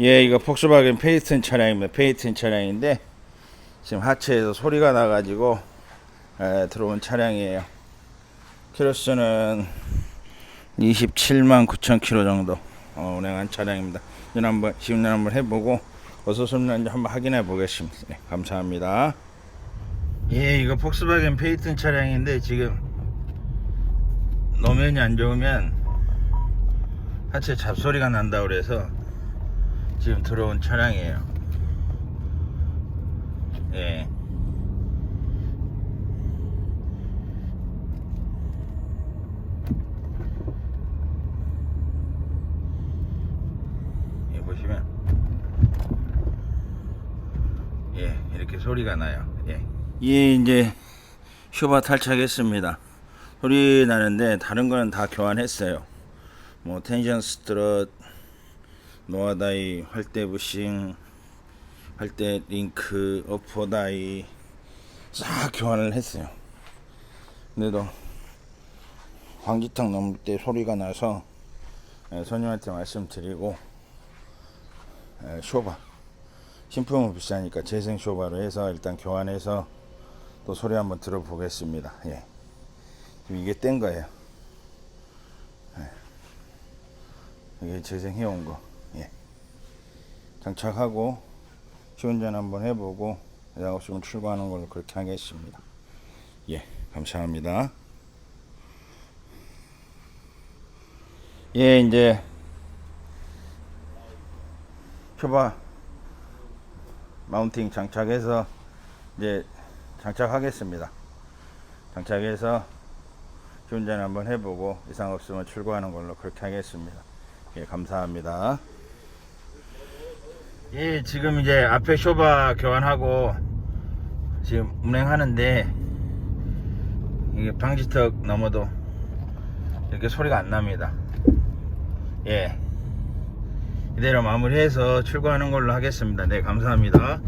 예, 이거 폭스바겐 페이튼 차량입니다. 페이튼 차량인데 지금 하체에서 소리가 나가지고 에, 들어온 차량이에요. 키로수는 27만 9천 킬로 정도 어, 운행한 차량입니다. 이제 한번 시운전 한번 해보고 어서서는지 한번 확인해 보겠습니다. 네, 감사합니다. 예, 이거 폭스바겐 페이튼 차량인데 지금 노면이 안 좋으면 하체 잡소리가 난다 그래서 지금 들어온 차량이에요. 예. 예, 보시면 예, 이렇게 소리가 나요. 예. 예, 이제 쇼바 탈착했습니다. 소리 나는데 다른 거는 다 교환했어요. 뭐 텐션 스트럿, 노아다이, 활대 부싱, 활대 링크, 어퍼다이 싹 교환을 했어요. 근데도 황지탕 넘을 때 소리가 나서 예, 손님한테 말씀드리고 예, 쇼바 신품은 비싸니까 재생 쇼바로 해서 일단 교환해서 또 소리 한번 들어보겠습니다. 예. 이게 뗀 거예요. 예. 이게 재생해 온 거. 예. 장착하고 시운전 한번 해보고 여장 없으면 출고하는 걸로 그렇게 하겠습니다. 예, 감사합니다. 예, 이제 표바 마운팅 장착해서 이제 장착하겠습니다. 장착해서 시운전 한번 해보고 이상 없으면 출고하는 걸로 그렇게 하겠습니다. 예, 감사합니다. 예, 지금 이제 앞에 쇼바 교환하고 지금 운행하는데 이게 방지턱 넘어도 이렇게 소리가 안 납니다. 예. 이대로 마무리해서 출고하는 걸로 하겠습니다. 네, 감사합니다.